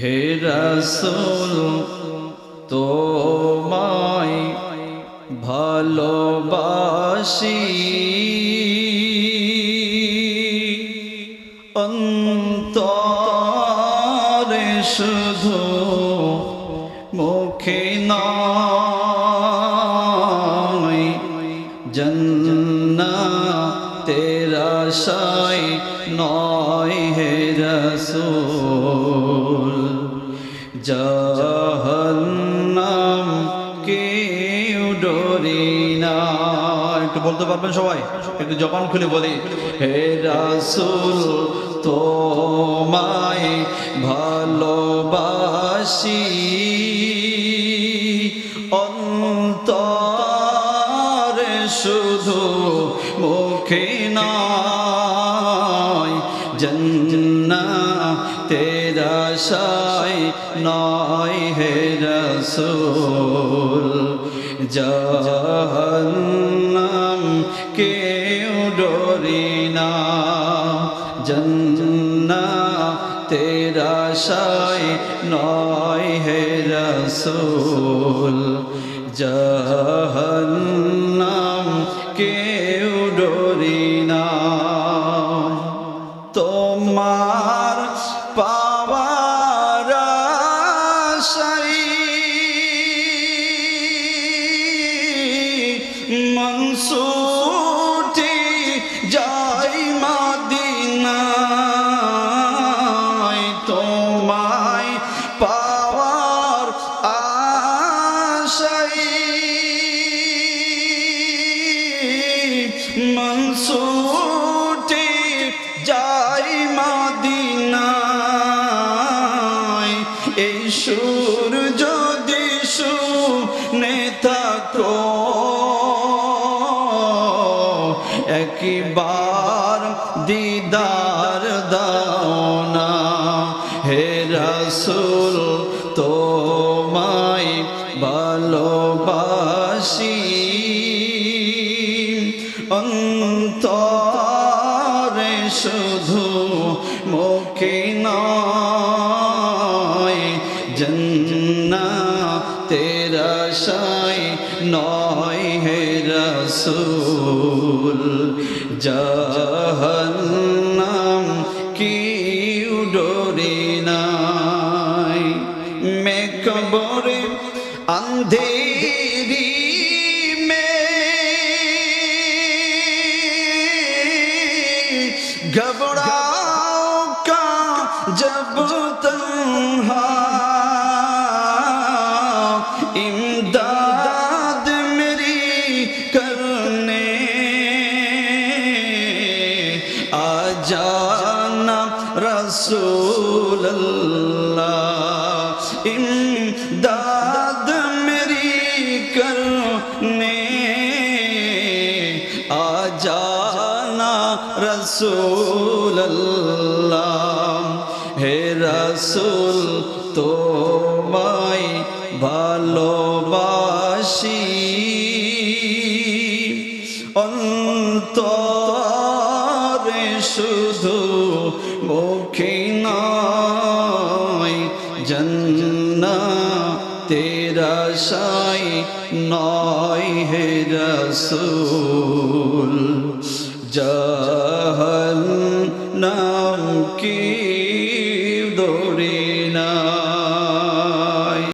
হে রসুল তোমায় ভালোবাসি। অন্তরে শুধু মুখে নয় জন্না তেরা সাই নয় হে রসুল। জাহান্নাম কেউ ডরি না। একটু বলতে পারবেন সবাই? একটু জবান খুলে বলি। হে রাসুল, তোমায় ভালোবাসি। অন্তরে শুধু মুখে নয় জন্না সাই নয় হে রসুল, জাহান্নাম কেউ ডরি না। জন্না তেরা সাই নয় হে রসুল, জাহান্নাম কেউ ডরি না। মনসুটি যাই মাদিনায়। এই সুর যদি থাকো, একবার দিদার দাও না হে রসুল, তোমায় ভালোবাসি। শুধু মুখে নয় জন্না তেরা সাই নয় হে রসুল, জহন্নাম কি ডোরে নাই মে কবরে অন্ধেরি گھبراؤ کا جب تنہا امداد میری کرنے آ جانا رسول اللہ রসুল্লাম হে রসুল, তোমায় ভালোবাসি। অন্তরে শুধু মুখে নয় জন্না তেরা সাই নয়, হে রসুল। জাহান্নাম কি?